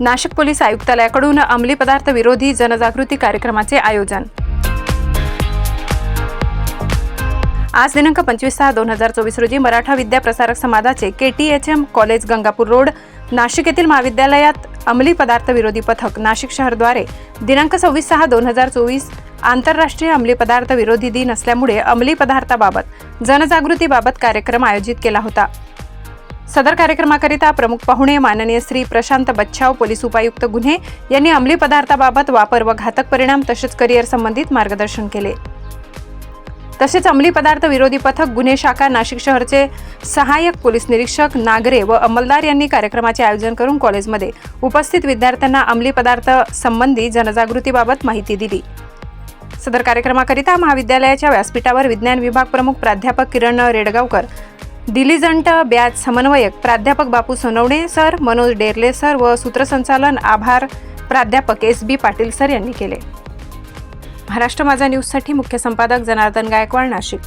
Nashik police आयुक्तालयाकडून अंमली पदार्थ विरोधी जनजागृती कार्यक्रमाचे आयोजन. आज दिनांक पंचवीस सहा दोन हजार चोवीस रोजी मराठा विद्या प्रसारक समाजाचे K T H M college Gangapur road Nashik येथील महाविद्यालयात अंमली पदार्थ विरोधी पथक नाशिक शहरद्वारे दिनांक सव्वीस सहा दोन हजार चोवीस आंतरराष्ट्रीय अंमली पदार्थ विरोधी दिन असल्यामुळे अंमली पदार्थाबाबत जनजागृतीबाबत कार्यक्रम आयोजित केला होता. सदर कार्यक्रमाकरिता प्रमुख पाहुणे माननीय श्री प्रशांत बच्छाव पोलीस उपायुक्त गुन्हे यांनी अंमली पदार्थाबाबत वापर व घातक परिणाम तसेच करिअर संबंधित मार्गदर्शन केले. तसेच अंमली पदार्थ विरोधी पथक गुन्हे शाखा नाशिक शहरचे सहाय्यक पोलीस निरीक्षक नागरे व अंमलदार यांनी कार्यक्रमाचे आयोजन करून कॉलेजमध्ये उपस्थित विद्यार्थ्यांना अंमली पदार्थ संबंधी जनजागृतीबाबत माहिती दिली. सदर कार्यक्रमाकरिता महाविद्यालयाच्या व्यासपीठावर विज्ञान विभाग प्रमुख प्राध्यापक किरण रेडगावकर. दिलीजंट बॅच समन्वयक प्राध्यापक बापू सोनवणे सर मनोज डेरले सर व सूत्रसंचालन आभार प्राध्यापक एस बी पाटील सर यांनी केले. महाराष्ट्र माझा न्यूजसाठी मुख्य संपादक जनार्दन गायकवाड नाशिक.